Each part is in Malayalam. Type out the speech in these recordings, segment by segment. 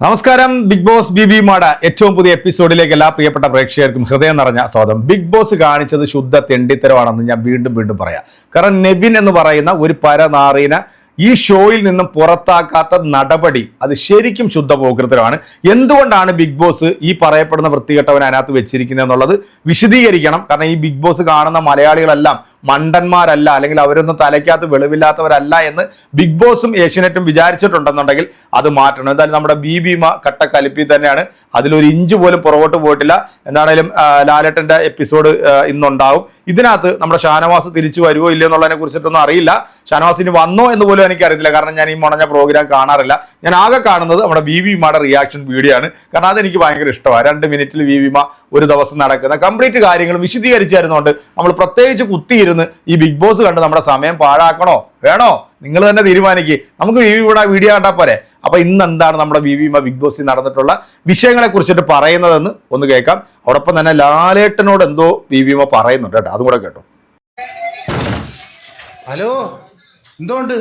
നമസ്കാരം. ബിഗ് ബോസ് ബി ബി മാട ഏറ്റവും പുതിയ എപ്പിസോഡിലേക്ക് എല്ലാ പ്രിയപ്പെട്ട പ്രേക്ഷകർക്കും ഹൃദയം നിറഞ്ഞ സ്വാഗതം. ബിഗ് ബോസ് കാണിച്ചത് ശുദ്ധ തെണ്ടിത്തരമാണെന്ന് ഞാൻ വീണ്ടും വീണ്ടും പറയാം. കാരണം നെവിൻ എന്ന് പറയുന്ന ഒരു പരനാറീന ഈ ഷോയിൽ നിന്നും പുറത്താക്കാത്ത നടപടി അത് ശരിക്കും ശുദ്ധ പോകൃത്തരമാണ് എന്തുകൊണ്ടാണ് ബിഗ് ബോസ് ഈ പറയപ്പെടുന്ന വൃത്തികെട്ടവൻ അതിനകത്ത് വെച്ചിരിക്കുന്നത് എന്നുള്ളത് വിശദീകരിക്കണം. കാരണം ഈ ബിഗ് ബോസ് കാണുന്ന മലയാളികളെല്ലാം മണ്ടന്മാരല്ല അല്ലെങ്കിൽ അവരൊന്നും തലയ്ക്കകത്ത് വെളിവില്ലാത്തവരല്ല എന്ന് ബിഗ് ബോസും ഏഷ്യനെറ്റും വിചാരിച്ചിട്ടുണ്ടെന്നുണ്ടെങ്കിൽ അത് മാറ്റണം. എന്തായാലും നമ്മുടെ ബി ഭീമ കട്ട കലിപ്പി തന്നെയാണ്. അതിലൊരു ഇഞ്ച് പോലും പുറകോട്ട് പോയിട്ടില്ല. എന്താണേലും ലാലേട്ടന്റെ എപ്പിസോഡ് ഇന്നുണ്ടാവും. ഇതിനകത്ത് നമ്മുടെ ഷാനവാസ് തിരിച്ചു വരുമോ ഇല്ലയോ എന്നുള്ളതിനെ കുറിച്ചിട്ടൊന്നും അറിയില്ല. ഷാനവാസ് ഇനി വന്നോ എന്ന് പോലും എനിക്കറിയത്തില്ല. കാരണം ഞാൻ ഈ മുണഞ്ഞ പ്രോഗ്രാം കാണാറില്ല. ഞാൻ ആകെ കാണുന്നത് നമ്മുടെ ബി വിമായുടെ റിയാക്ഷൻ വീഡിയോ ആണ്. കാരണം അതെനിക്ക് ഭയങ്കര ഇഷ്ടമാണ്. രണ്ട് മിനിറ്റിൽ വി വിമ ഒരു ദിവസം നടക്കുന്ന കംപ്ലീറ്റ് കാര്യങ്ങൾ വിശദീകരിച്ചായിരുന്നുകൊണ്ട് നമ്മൾ പ്രത്യേകിച്ച് കുത്തിയിരുന്ന് ഈ ബിഗ് ബോസ് കണ്ട് നമ്മുടെ സമയം പാഴാക്കണോ? വേണോ? നിങ്ങൾ തന്നെ തീരുമാനിക്കുക നമുക്ക് വി വിയുടെ വീഡിയോ കണ്ടാൽ പോരെ. അപ്പോൾ ഇന്ന് എന്താണ് നമ്മുടെ വി വിമ ബിഗ് ബോസിൽ നടന്നിട്ടുള്ള വിഷയങ്ങളെ കുറിച്ചിട്ട് പറയുന്നതെന്ന് ഒന്ന് കേൾക്കാം. അതോടൊപ്പം തന്നെ ലാലേട്ടനോട് എന്തോ വി വിമ പറയുന്നുണ്ട് കേട്ടോ. അതും കൂടെ കേട്ടോ. ഹലോ എന്തുകൊണ്ട്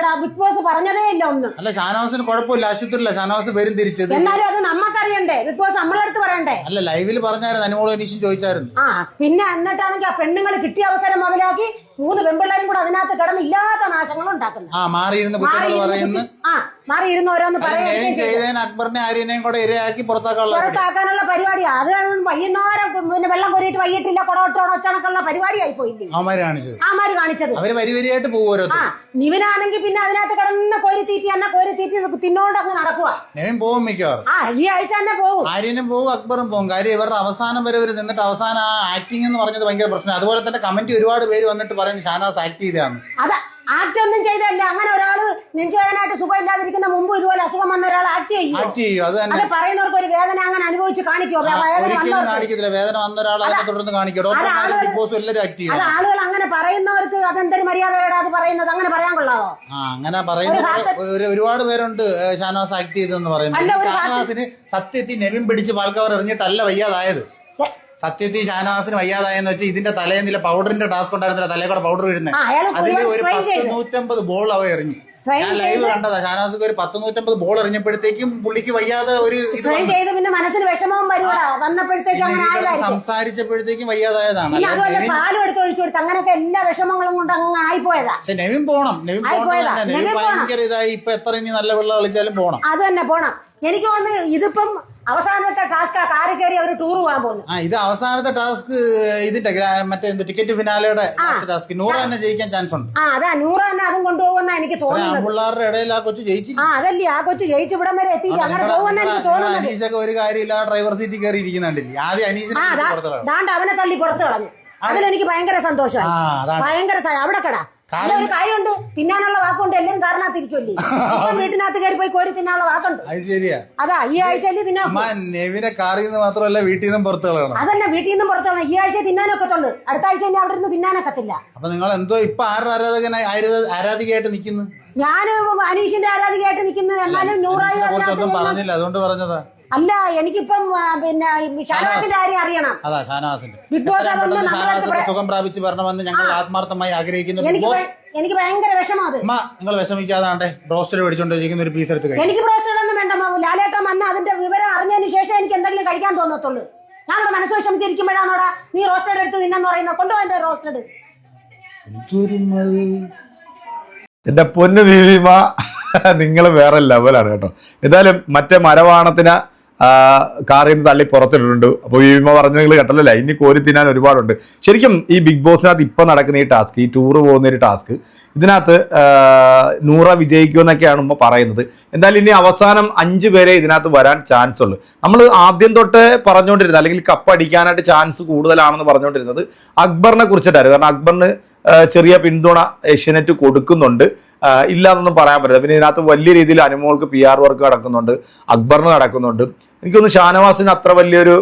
അറിഞ്ഞില്ലടാ ബിഗ് ബോസ് പറഞ്ഞതേ ഇല്ല ഒന്ന്. അല്ല ഷാനവാസിന് കുഴപ്പമില്ല. ആശുപത്രിയില്ല ഷാനവാസ് വരും തിരിച്ചത്? എന്നാലും അത് നമ്മക്കറിയണ്ടേ. ബിഗ് ബോസ് നമ്മളെ അടുത്ത് പറയണ്ടേ? അല്ല ലൈവിൽ പറഞ്ഞായിരുന്നു അനുമോളും അനീഷും ചോദിച്ചായിരുന്നു. ആ പിന്നെ എന്നിട്ടാണെങ്കിൽ ആ പെണ്ണുങ്ങൾ കിട്ടിയ അവസരം മുതലാക്കി മൂന്ന് പെമ്പിള്ളേരും കൂടെ അതിനകത്ത് കിടന്ന് ഇല്ലാത്ത നാശങ്ങൾ ഉണ്ടാക്കുന്നത് ആ മാറിയിരുന്ന കുറ്റങ്ങൾ പറയുന്നു. ആ അക്ബറിനെ ആര്യനെയും കൂടെ ഇരയാക്കി പുറത്താക്കാനുള്ള. പുറത്താക്കാനുള്ള പരിപാടിയാ. അത് വൈകുന്നേരം പിന്നെ വെള്ളം കോരിയിട്ട് വൈകിട്ടില്ല കുടവട്ടോടെ ഒച്ചണക്കുള്ള പരിപാടിയായി പോയില്ലേ? അവന്മാര് കാണിച്ചത്. ആമാര് കാണിച്ചത്. അവർ വരി വരിയായിട്ട് പോകും ആ ഓരോരുത്തർ നിവനാണെങ്കിൽ പിന്നെ അതിനകത്ത് കടന്ന കോരി തീറ്റി എന്നാ കോരി തീറ്റി തിന്നോണ്ട് അങ്ങ് നടക്കുക നെവിൻ പോകും മിക്കവാറും. ആ ഈ ആഴ്ച തന്നെ പോകും. ആര്യനും പോകും അക്ബറും പോകും. കാര്യം ഇവരുടെ അവസാനം വരെ ഇവർ നിന്നിട്ട് അവസാനം ആ ആക്ടിംഗ് എന്ന് പറഞ്ഞത് ഭയങ്കര പ്രശ്നം അതുപോലെ തന്നെ കമന്റ് ഒരുപാട് പേര് വന്നിട്ട് പറയുന്നു ഷാനവാസ് ആക്ട് ചെയ്താണ് അത് ആക്ട് ഒന്നും ചെയ്തല്ല അങ്ങനെ ഒരാൾ നെഞ്ചുവേദനായിട്ട് സുഖം ഇല്ലാതിരിക്കുന്ന മുമ്പ് ഇതുപോലെ അസുഖം വന്ന ഒരാൾ ആക്ട് ചെയ്യും? ആക്ട് ചെയ്യും? അത് തന്നെ. അത് പറയുന്നവർക്ക് ഒരു വേദന അങ്ങനെ അനുഭവിച്ച് കാണിക്കുമോ വേദന ഒരിക്കലും വന്നവർക്ക്. കാണിക്കത്തില്ല. വേദന വന്ന ഒരാൾ അതിനെ തുടർന്ന് കാണിക്കും? ഡോക്ടർമാരും ആളുകൾ ബിഗ് ബോസും എല്ലാവരും ആക്ട് ചെയ്യും? ആളുകൾ അങ്ങനെ പറയുന്നവർക്ക് അതെന്തൊരു മര്യാദയോടെ അത് പറയുന്നത്? അങ്ങനെ പറയാൻ കൊള്ളാവോ? ആ അങ്ങനെ പറയുന്നത് ഒരു ഒരുപാട് പേരുണ്ട് ഏ, ഷാനവാസ് ആക്ട് ചെയ്തെന്ന് പറയുന്നത്. അല്ല, ഒരു ഷാനവാസിന് സത്യത്തിൽ നെവിൻ പിടിച്ച് പാൽക്കവർ എറിഞ്ഞിട്ടല്ല വയ്യാതായത്. സത്യത്തിൽ ഷാനവാസിന് വയ്യാതായെന്ന് വെച്ചാൽ ഇതിന്റെ തലേന്നില്ല പൗഡറിന്റെ ടാസ്ക് ഉണ്ടായിരുന്നില്ല തലേ കൂടെ പൗഡർ ഇടുന്നത് അതിൽ ഒരു പത്ത്. നൂറ്റമ്പത് ബോൾ അവ എറിഞ്ഞു. ഞാൻ ലൈവ്. കണ്ടതാ ഷാനവാസിക്ക് ഒരു പത്ത് നൂറ്റമ്പത് ബോൾ എറിഞ്ഞപ്പോഴത്തേക്കും പുള്ളിക്ക് വയ്യാതെ ഒരു ഇത് ട്രെയിൻ വന്നു. ചെയ്ത് പിന്നെ മനസ്സിന് വിഷമവും വരുവാ. വന്നപ്പോഴത്തേക്ക് അങ്ങനെ പിന്നെ സംസാരിച്ചപ്പോഴത്തേക്കും വയ്യാതായതാണ്. പാലും എടുത്ത് ഒഴിച്ചു കൊടുത്ത് അങ്ങനെയൊക്കെ എല്ലാ വിഷമങ്ങളും കൊണ്ട് അങ്ങ് ആയിപ്പോയതാ. പക്ഷെ നെവിൻ പോണം. പോകണം നെവിൻ പോണം. ഭയങ്കര ഇതായി. ഇപ്പൊ എത്ര ഇനി നല്ല വെള്ളം കളിച്ചാലും പോണം. അത് തന്നെ പോണം. എനിക്ക് തോന്നുന്നു ഇതിപ്പം അവസാനത്തെ ടാസ്ക് ആ കാറി കയറി അവർ ടൂർ പോകാൻ പോകുന്നു. ആ ഇത് അവസാനത്തെ ടാസ്ക് ഇതിന്റെ മറ്റേ ടിക്കറ്റ് ഫിനാലയുടെ ടാസ്ക് നൂറ് തന്നെ ജയിക്കാൻ ചാൻസ് ഉണ്ട്. ആ അതാ നൂറ് തന്നെ അതും കൊണ്ടുപോകുന്ന എനിക്ക് തോന്നുന്നു പിള്ളേരുടെ ഇടയിൽ ആ കൊച്ചു ജയിച്ചു ആ അതല്ലേ ആ കൊച്ചു ജയിച്ചു ഇവിടം വരെ എത്തി അങ്ങനെ പോകുന്ന എനിക്ക് തോന്നുന്നു അനീഷൊക്കെ ഒരു കാര്യമില്ല ഡ്രൈവർ സീറ്റിൽ കയറി ഇരിക്കുന്നുണ്ടല്ലേ ആദ്യം അനീഷിനെ അവനെ തള്ളി പുറത്ത് കളഞ്ഞു. അതിലെനിക്ക് ഭയങ്കര സന്തോഷമായി. ഭയങ്കര അവിടെ കടാ. ഒരു കാര്യമുണ്ട്. തിന്നാനുള്ള വാക്കുണ്ട് എല്ലാം കാരണത്തിരിക്കുമല്ലേ വീട്ടിനകത്ത് കയറി പോയി കോരി തിന്നാനുള്ള വാക്കുണ്ട്. അത് ശരിയാ. അതാ ഈ ആഴ്ചയിൽ തിന്നാ നെവിനെ കാറിൽ നിന്ന് മാത്രമല്ല വീട്ടിൽ നിന്നും പുറത്ത് കളയണം അതന്നെ വീട്ടിൽ നിന്നും പുറത്തോളം ഈ ആഴ്ച തിന്നാനൊക്കത്തുള്ളൂ അടുത്ത ആഴ്ച ഇനി അവിടെ നിന്ന് തിന്നാനൊക്കത്തില്ല അപ്പൊ നിങ്ങൾ എന്തോ ഇപ്പൊ ആരുടെ ആരാധകനായി ആരാധ- ആരാധികയായിട്ട് നിൽക്കുന്നു? ഞാൻ അനീഷിന്റെ ആരാധികയായിട്ട് നിൽക്കുന്നു. എന്നാലും നൂറായി പറഞ്ഞില്ല. അതുകൊണ്ട് പറഞ്ഞതാ. അല്ല എനിക്കിപ്പം പിന്നെ ഷാനവാസിന്റെ കാര്യം അറിയണം. അതാ ഷാനവാസിന്റെ. ബിഗ് ബോസ് അതൊന്നും നമ്മളെ സുഖം പ്രാപിച്ച് വരണമെന്ന് ഞങ്ങൾ ആത്മാർത്ഥമായി ആഗ്രഹിക്കുന്നു. ബിഗ് എനിക്ക് ബോസ് എനിക്ക് ഭയങ്കര വിഷമം അത്. അമ്മ നിങ്ങൾ വിഷമിക്കാതാണ്ടേ ബ്രോസ്റ്റർ മേടിച്ചോണ്ടിരിക്കുന്ന ഒരു പീസ് എടുത്ത് എനിക്ക് ബ്രോസ്റ്റർ ഒന്നും വേണ്ട. ലാലേട്ടൻ വന്ന് അതിന്റെ വിവരം അറിഞ്ഞതിന് ശേഷം എനിക്ക് എന്തെങ്കിലും കഴിക്കാൻ തോന്നത്തുള്ളൂ. ഞങ്ങളുടെ മനസ്സ് വിഷമിച്ചിരിക്കുമ്പോഴാണോടാ നീ റോസ്റ്റഡ് എടുത്ത് നിന്നെന്ന് പറയുന്നത്? കൊണ്ടുപോകാൻ റോസ്റ്റഡ് എന്റെ പൊന്നു ദീപിമ നിങ്ങൾ വേറെ ലെവലാണ് കേട്ടോ. എന്തായാലും മറ്റേ മരവാണത്തിന് കാറിൽ നിന്ന് തള്ളി പുറത്തിട്ടിട്ടുണ്ട്. അപ്പോൾ വിമ പറഞ്ഞ നിങ്ങൾ കേട്ടല്ലോ ഇനി കോരി തിന്നാൻ ഒരുപാടുണ്ട്. ശരിക്കും ഈ ബിഗ് ബോസിനകത്ത് ഇപ്പം നടക്കുന്ന ഈ ടാസ്ക് ഈ ടൂറ് പോകുന്ന ഒരു ടാസ്ക് ഇതിനകത്ത് നൂറ വിജയിക്കുമെന്നൊക്കെയാണ് ഉമ്മ പറയുന്നത്. എന്തായാലും ഇനി അവസാനം അഞ്ച് പേരെ ഇതിനകത്ത് വരാൻ ചാൻസ് ഉള്ളു. നമ്മൾ ആദ്യം തൊട്ട് പറഞ്ഞുകൊണ്ടിരുന്നത് അല്ലെങ്കിൽ കപ്പ് അടിക്കാനായിട്ട് ചാൻസ് കൂടുതലാണെന്ന് പറഞ്ഞുകൊണ്ടിരുന്നത് അക്ബറിനെ കുറിച്ചിട്ടായിരുന്നു. കാരണം അക്ബറിന് ചെറിയ പിന്തുണ ഏഷ്യനെറ്റ് കൊടുക്കുന്നുണ്ട്. ഇല്ലാന്നൊന്നും പറയാൻ പറ്റില്ല. പിന്നെ ഇതിനകത്ത് വലിയ രീതിയിൽ അനുമോൾക്ക് പി ആർ വർക്ക് നടക്കുന്നുണ്ട്. അക്ബറിന് നടക്കുന്നുണ്ട്. എനിക്കൊന്ന് ഷാനവാസിന് അത്ര വലിയൊരു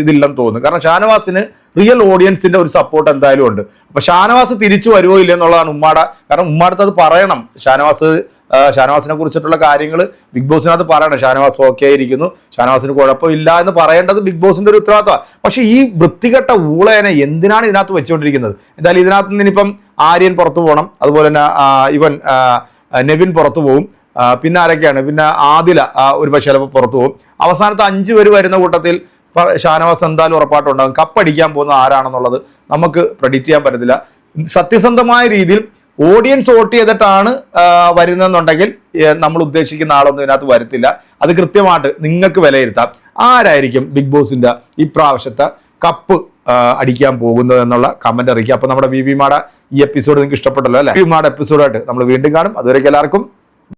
ഇതില്ലെന്ന് തോന്നുന്നു. കാരണം ഷാനവാസിന് റിയൽ ഓഡിയൻസിന്റെ ഒരു സപ്പോർട്ട് എന്തായാലും ഉണ്ട്. അപ്പൊ ഷാനവാസ് തിരിച്ചു വരുമോ ഇല്ലെന്നുള്ളതാണ് ഉമ്മാട കാരണം ഉമ്മാടത്ത് അത് പറയണം. ഷാനവാസ് ഷാനവാസിനെ കുറിച്ചിട്ടുള്ള കാര്യങ്ങൾ ബിഗ് ബോസിനകത്ത് പറയണം. ഷാനവാസ് ഓക്കെ ആയിരിക്കുന്നു. ഷാനവാസിന് കുഴപ്പമില്ല എന്ന് പറയേണ്ടത് ബിഗ് ബോസിന്റെ ഒരു ഉത്തരവാദിത്തമാണ്. പക്ഷെ ഈ വൃത്തികെട്ട ഊളേനെ എന്തിനാണ് ഇതിനകത്ത് വെച്ചുകൊണ്ടിരിക്കുന്നത്? എന്തായാലും ഇതിനകത്ത് നിന്ന് ഇനിയിപ്പം ആര്യൻ പുറത്തു പോകണം അതുപോലെ തന്നെ ഇവൻ നെവിൻ പുറത്തു പോകും പിന്നെ ആരൊക്കെയാണ്? പിന്നെ ആദില ഒരു പക്ഷേ ചിലപ്പോൾ പുറത്തു പോകും അവസാനത്തെ അഞ്ച് പേര് വരുന്ന കൂട്ടത്തിൽ ഷാനവാസ് എന്തായാലും ഉറപ്പായിട്ടുണ്ടാകും. കപ്പടിക്കാൻ പോകുന്ന ആരാണെന്നുള്ളത് നമുക്ക് പ്രഡിക്റ്റ് ചെയ്യാൻ പറ്റത്തില്ല. സത്യസന്ധമായ രീതിയിൽ ഓഡിയൻസ് വോട്ട് ചെയ്തിട്ടാണ് വരുന്നെന്നുണ്ടെങ്കിൽ നമ്മൾ ഉദ്ദേശിക്കുന്ന ആളൊന്നും ഇതിനകത്ത് വരത്തില്ല. അത് കൃത്യമായിട്ട് നിങ്ങൾക്ക് വിലയിരുത്താം. ആരായിരിക്കും ബിഗ് ബോസിന്റെ ഇപ്രാവശ്യത്തെ കപ്പ് അടിക്കാൻ പോകുന്നത് എന്നുള്ള കമന്റ് അറിയിക്കുക. അപ്പോൾ നമ്മുടെ ബി വി മാഡ ഈ എപ്പിസോഡ് നിങ്ങൾക്ക് ഇഷ്ടപ്പെട്ടല്ലോ അല്ലേ? വി മാട എപ്പിസോഡായിട്ട് നമ്മൾ വീണ്ടും കാണും. അതുവരേക്കും എല്ലാവർക്കും